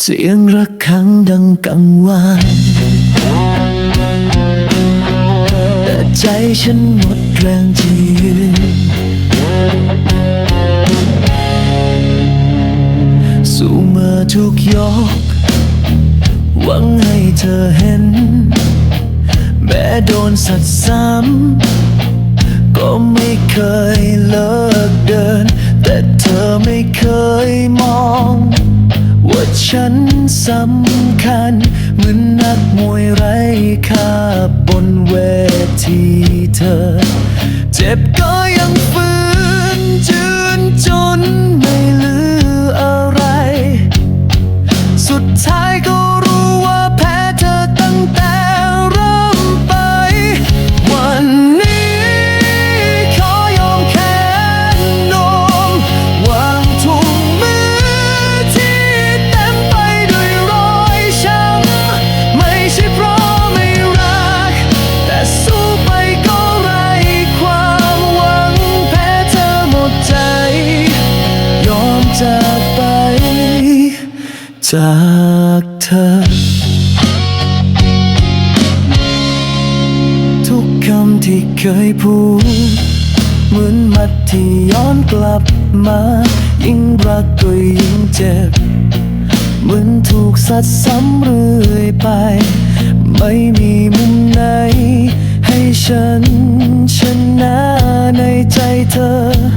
เสียงระฆังดังกังวานแต่ใจฉันหมดแรงจะยืนสู่มื่อทุกยก หวังให้เธอเห็น แม้โดนสัตว์ซ้ำก็ไม่เคยเลิก ฉันสำคัญ เหมือนนักมวยไร้ค่าบนเวทีเธอ เจ็บก็ยัง จากไป จากเธอ ทุกคำที่เคยพูด เหมือนมัดที่ย้อนกลับมา ยิ่งรักก็ยิ่งเจ็บ เหมือนถูกสัตว์ซ้ำเรื่อยไป ไม่มีมุมไหน ให้ฉันชนะในใจเธอ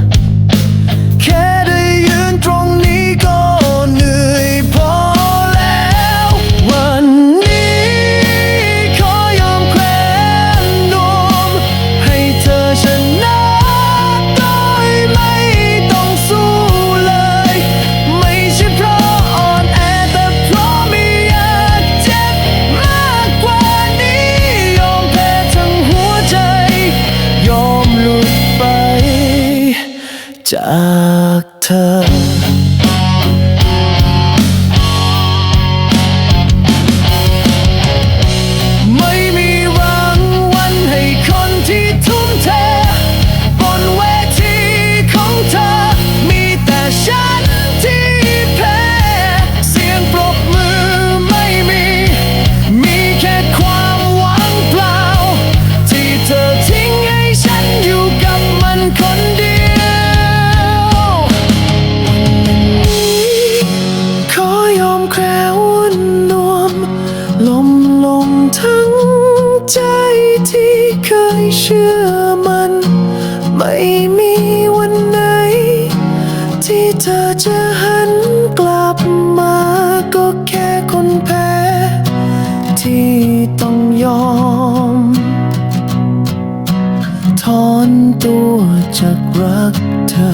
จา ชื่อมัน ไม่มีวันไหน ที่เธอจะหันกลับมา ก็แค่คนแพ้ ที่ต้องยอม ถอนตัวจากรักเธอ